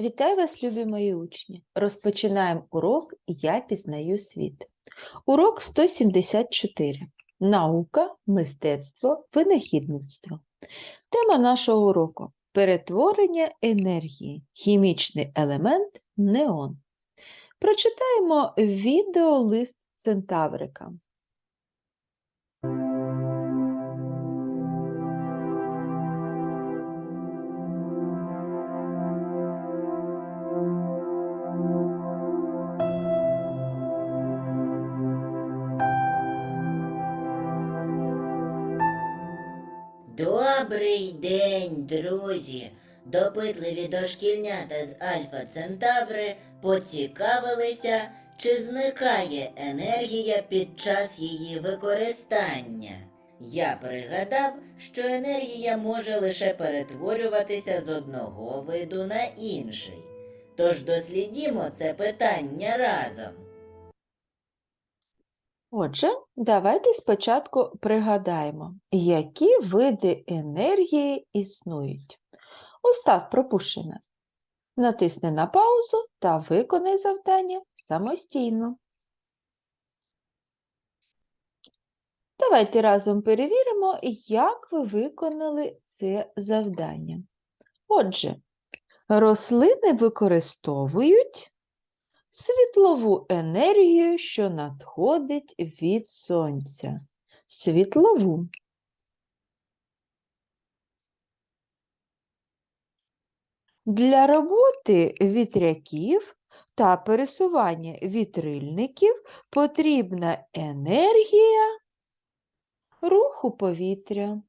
Вітаю вас, любі мої учні! Розпочинаємо урок Я пізнаю світ. Урок 174. Наука, мистецтво, винахідництво. Тема нашого уроку перетворення енергії, хімічний елемент неон. Прочитаємо відеолист Центаврика. Добрий день, друзі! Допитливі дошкільнята з Альфа Центаври поцікавилися, чи зникає енергія під час її використання. Я пригадав, що енергія може лише перетворюватися з одного виду на інший. Тож дослідімо це питання разом. Отже, давайте спочатку пригадаємо, які види енергії існують. Устав пропущене. Натисни на паузу та виконай завдання самостійно. Давайте разом перевіримо, як ви виконали це завдання. Отже, рослини використовують світлову енергію, що надходить від сонця. Світлову. Для роботи вітряків та пересування вітрильників потрібна енергія руху повітря.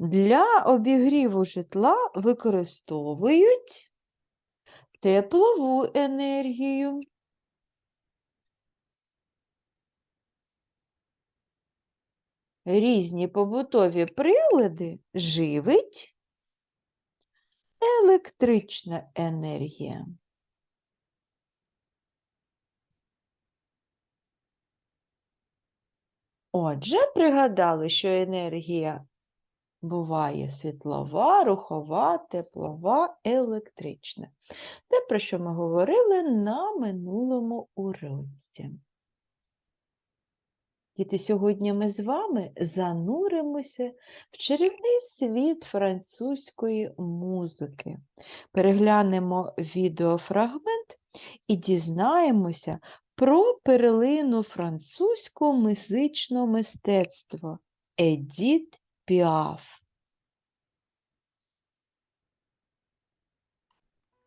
Для обігріву житла використовують теплову енергію. Різні побутові прилади живить електрична енергія. Отже, пригадали, що енергія буває світлова, рухова, теплова, електрична. Те, про що ми говорили на минулому уроці. Діти, сьогодні ми з вами зануримося в чарівний світ французької музики. Переглянемо відеофрагмент і дізнаємося про перлину французького музичного мистецтва Едіт Піаф.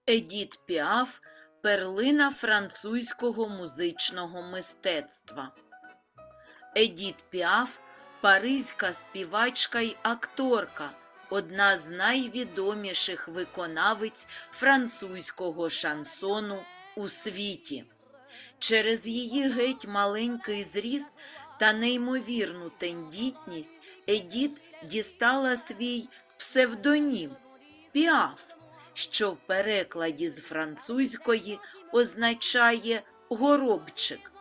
Едіт Піаф перлина французького музичного мистецтва. Едіт Піаф паризька співачка й акторка, одна з найвідоміших виконавиць французького шансону у світі. Через її геть маленький зріст та неймовірну тендітність Едіт дістала свій псевдонім Піаф, що в перекладі з французької означає горобчик.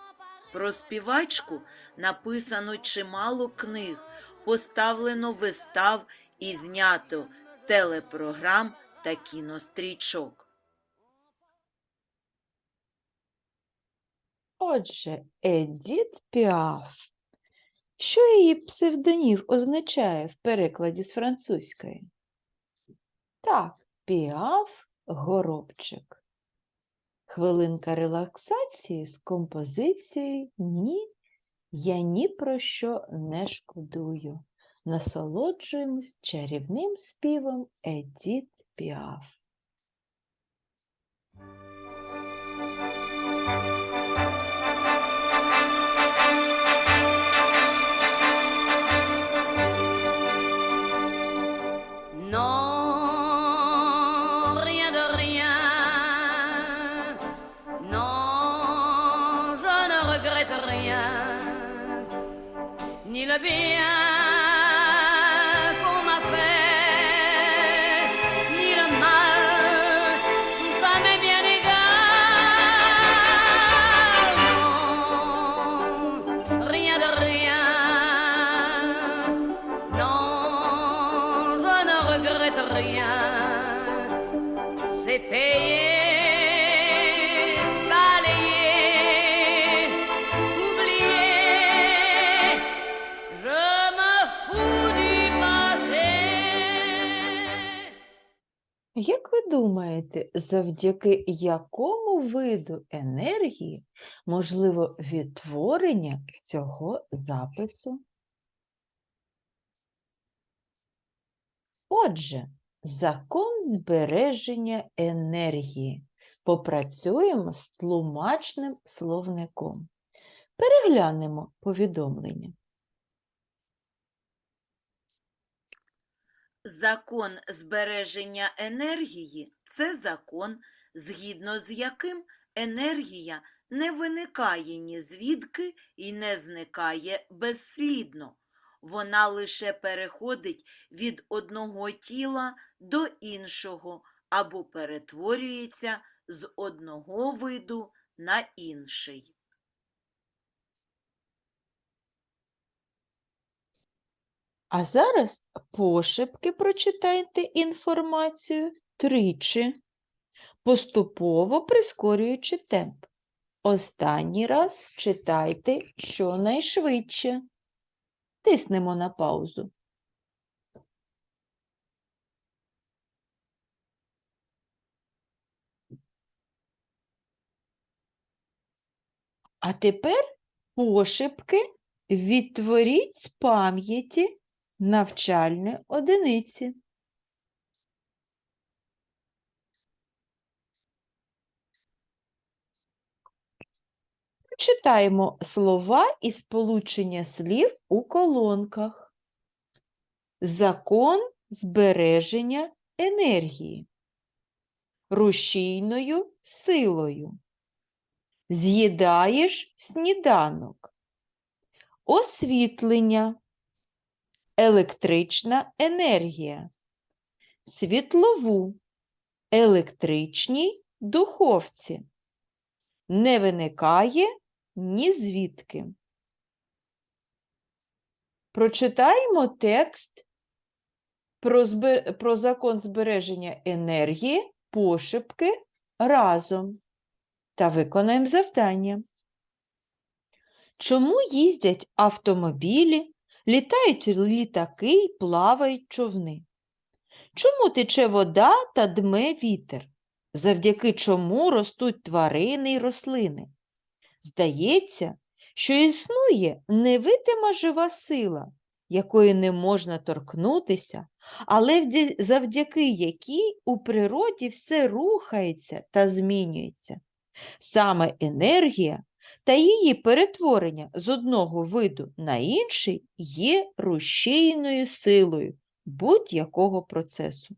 Про співачку написано чимало книг, поставлено вистав і знято телепрограм та кінострічок. Отже, Едіт Піаф. Що її псевдонім означає в перекладі з французької? Так, Піаф горобчик. Хвилинка релаксації з композицією Ні, я ні про що не шкодую. Насолоджуємось чарівним співом Едіт Піаф. gabi ви завдяки якому виду енергії можливо відтворення цього запису? Отже, закон збереження енергії. Попрацюємо з тлумачним словником. Переглянемо повідомлення. Закон збереження енергії це закон, згідно з яким енергія не виникає ні звідки і не зникає безслідно. Вона лише переходить від одного тіла до іншого або перетворюється з одного виду на інший. А зараз пошепки прочитайте інформацію тричі, поступово прискорюючи темп. Останній раз читайте щонайшвидше. Тиснемо на паузу. А тепер пошепки відтворіть з пам'яті навчальні одиниці. Читаємо слова і сполучення слів у колонках. Закон збереження енергії. Рушійною силою. З'їдаєш сніданок. Освітлення. Електрична енергія. Світлову. Електричній духовці. Не виникає ні звідки. Прочитаємо текст про, збе- про закон збереження енергії пошепки разом та виконаємо завдання. Чому їздять автомобілі, літають літаки й плавають човни? Чому тече вода та дме вітер? Завдяки чому ростуть тварини й рослини? Здається, що існує невидима жива сила, якої не можна торкнутися, але завдяки якій у природі все рухається та змінюється. Саме енергія та її перетворення з одного виду на інший є рушійною силою будь-якого процесу.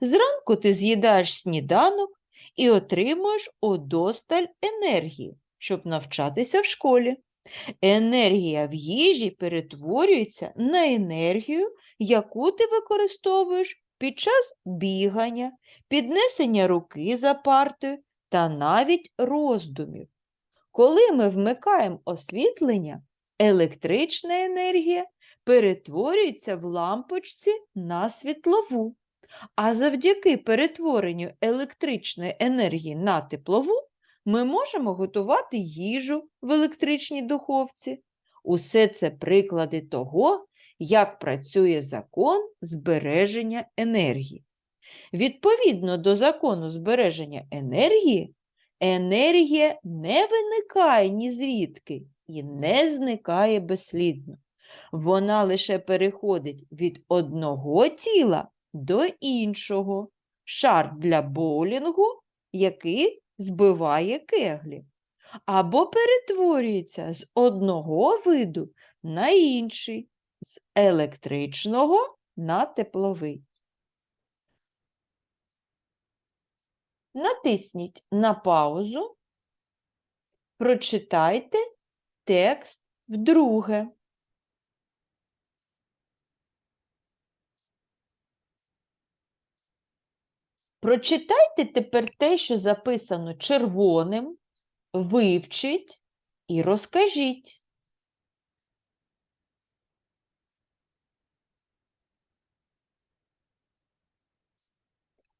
Зранку ти з'їдаєш сніданок і отримуєш одосталь енергії, щоб навчатися в школі. Енергія в їжі перетворюється на енергію, яку ти використовуєш під час бігання, піднесення руки за партою та навіть роздумів. Коли ми вмикаємо освітлення, електрична енергія перетворюється в лампочці на світлову. А завдяки перетворенню електричної енергії на теплову ми можемо готувати їжу в електричній духовці. Усе це приклади того, як працює закон збереження енергії. Відповідно до закону збереження енергії, енергія не виникає ні звідки і не зникає безслідно. Вона лише переходить від одного тіла до іншого. Шар для боулінгу, який збиває кеглі, або перетворюється з одного виду на інший, з електричного на тепловий. Натисніть на паузу, прочитайте текст вдруге. Прочитайте тепер те, що записано червоним, вивчіть і розкажіть.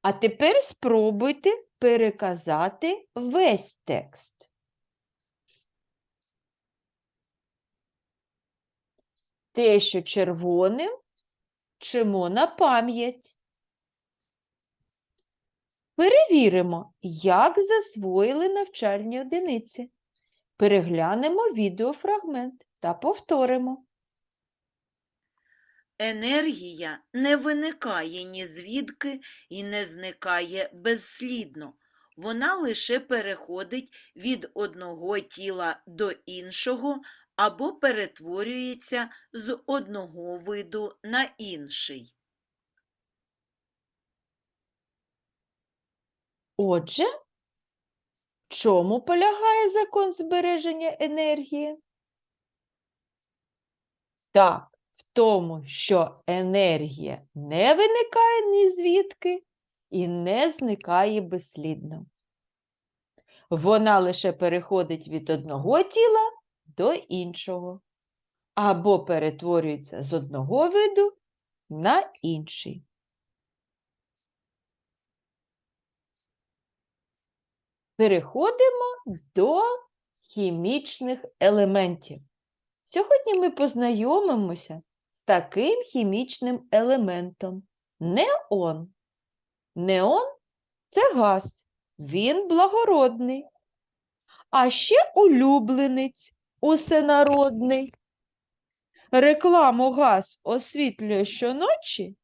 А тепер спробуйте переказати весь текст. Те, що червоним, чимо на пам'ять. Перевіримо, як засвоїли навчальні одиниці. Переглянемо відеофрагмент та повторимо. Енергія не виникає ні звідки і не зникає безслідно. Вона лише переходить від одного тіла до іншого або перетворюється з одного виду на інший. Отже, в чому полягає закон збереження енергії? Так, в тому, що енергія не виникає ні звідки і не зникає безслідно. Вона лише переходить від одного тіла до іншого або перетворюється з одного виду на інший. Переходимо до хімічних елементів. Сьогодні ми познайомимося з таким хімічним елементом неон. Неон це газ, він благородний. А ще улюбленець усенародний. Рекламу газ освітлює щоночі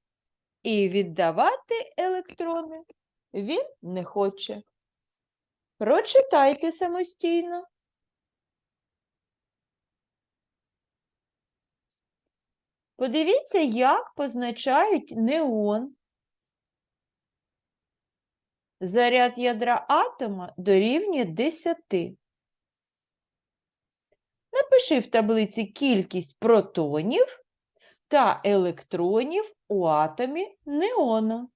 і віддавати електрони він не хоче. Прочитайте самостійно. Подивіться, як позначають неон. Заряд ядра атома дорівнює 10. Напиши в таблиці кількість протонів та електронів у атомі неона.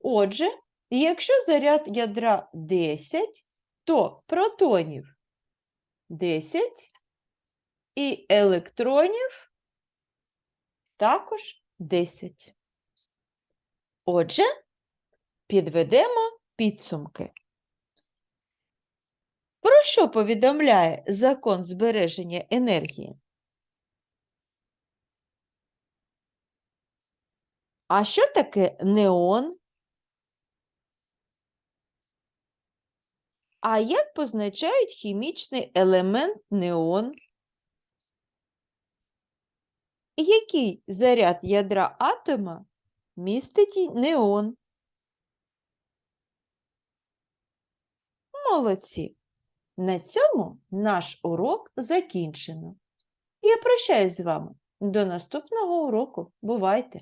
Отже, якщо заряд ядра 10, то протонів 10 і електронів також 10. Отже, підведемо підсумки. Про що повідомляє закон збереження енергії? А що таке неон? А як позначають хімічний елемент неон? Який заряд ядра атома містить неон? Молодці! На цьому наш урок закінчено. Я прощаюсь з вами. До наступного уроку. Бувайте!